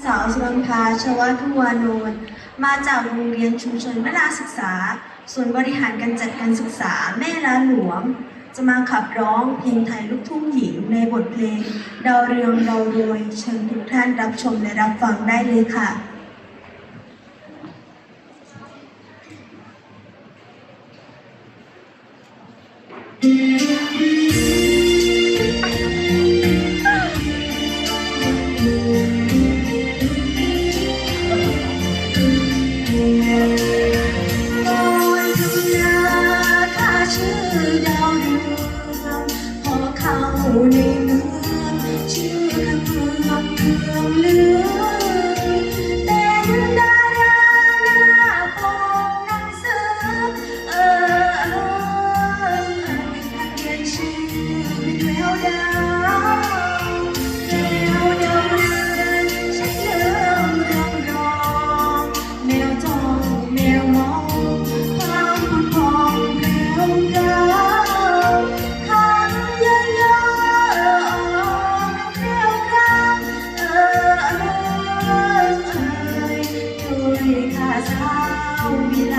สาวสุรัมพาชวทุวานนท์มาจากโรงเรียนชุมชนมนาศึกษา ส่วนบริหารการจัดการศึกษาแม่ล้าหลวง จะมาขับร้องเพลงไทยลูกทุ่งหญิงในบทเพลง ดาวเรืองดาวรวย เชิญทุกท่านรับชมและรับฟังได้เลยค่ะโอย ดูนาข้าชื่อ สาววิไล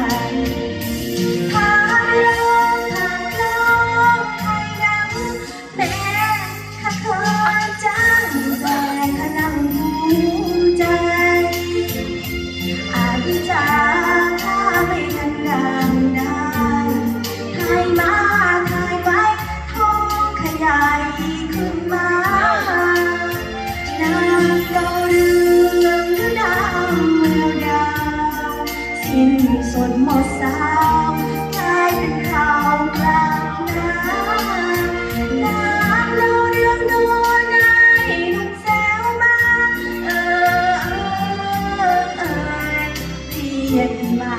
องขยายขึ้นมานางดาเรืองหรือนางแววดาวสิ้นสดหมดสาวกลายเป็นข่าวกลางน้ำนางดาเรืองดวงนายนุ่มแซวมา เออเออเออเรียกมา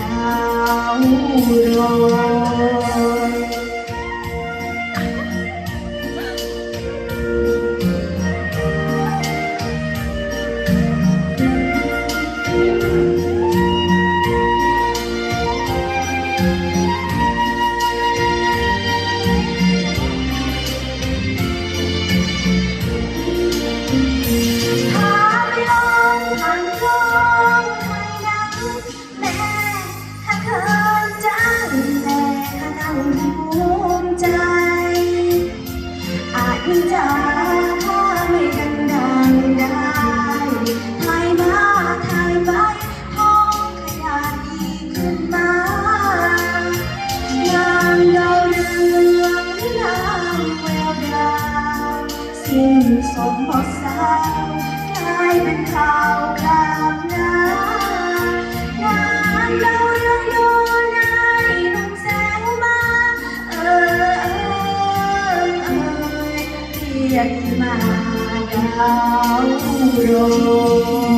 ดาวโรย ส้นสดหมดสาวกลายเป็นข่าวกลางน้ำนางดาเรื่องดูนายหนุ่มแสงมาเออเออเออเรียกมาดาวโรย